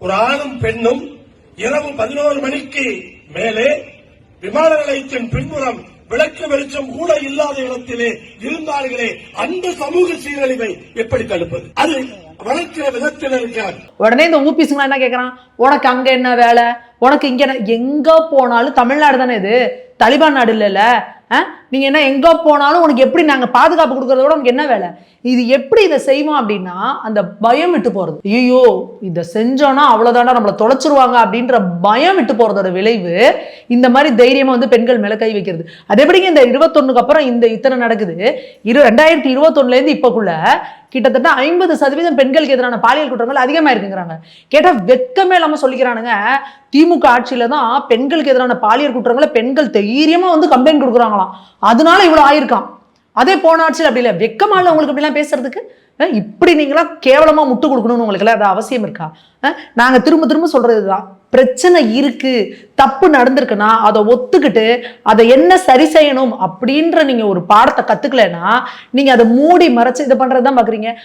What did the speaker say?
ஒரு ஆணும் பெண்ணும் இரவு பதினோரு மணிக்கு மேலே விமான நிலையத்தின் பின்புறம் விளக்கு வெளிச்சம் கூட இல்லாத இடத்திலே இருந்தார்களே அந்த சமூக சீரழிவை எப்படி தடுப்பது? அது வளர்க்கிற விதத்தில் இருக்கிறார். உடனே இந்த ஊபிசுங்களா என்ன கேட்கறான் உனக்கு அங்க என்ன வேலை? உனக்கு இங்க எங்க போனாலும் தமிழ்நாடு தானே இது? தலிபான் நாடு இல்லைல்ல? நீங்கள் நீங்க என்ன எங்கே போனாலும் உனக்கு எப்படி நாங்கள் பாதுகாப்பு கொடுக்கறத விட உனக்கு என்ன வேலை? இது எப்படி இதை செய்வோம் அப்படின்னா அந்த பயம் விட்டு போகிறது ஐயோ இதை செஞ்சோன்னா அவ்வளோதாண்டா நம்மளை தொலைச்சிருவாங்க அப்படின்ற பயம் விட்டு போகிறதோட விளைவு இந்த மாதிரி தைரியமாக வந்து பெண்கள் மேலே கை வைக்கிறது. அது எப்படிங்க இந்த இருபத்தொன்னுக்கு அப்புறம் இந்த இத்தனை நடக்குது. இரு ரெண்டாயிரத்தி இருபத்தொன்னுலேருந்து இப்போக்குள்ள கிட்டத்தட்ட ஐம்பது சதவீதம் பெண்களுக்கு எதிரான பாலியல் குற்றங்கள் அதிகமாக இருக்குங்கிறாங்க கேட்டால் வெட்கமே இல்லாமல் சொல்லிக்கிறானுங்க. திமுக ஆட்சியில தான் பெண்களுக்கு எதிரான பாலியல் குற்றங்களை பெண்கள் தைரியமா வந்து கம்ப்ளைண்ட் கொடுக்குறாங்களாம். அதனால இவ்வளவு ஆயிருக்கான் அதே போன ஆட்சியில் அப்படி இல்லை. வெக்கமா இல்லை உங்களுக்கு இப்படிலாம் பேசுறதுக்கு? இப்படி நீங்களாம் கேவலமா முட்டு கொடுக்கணும்னு உங்களுக்கு எல்லாம் அது அவசியம் இருக்கா? அஹ் நாங்க திரும்ப திரும்ப சொல்றதுதான் பிரச்சனை இருக்கு. தப்பு நடந்திருக்குன்னா அதை ஒத்துக்கிட்டு அதை என்ன சரி செய்யணும் அப்படின்ற நீங்க ஒரு பாடத்தை கத்துக்கலைன்னா நீங்க அதை மூடி மறைச்சு இதை பண்றதுதான் பாக்குறீங்க.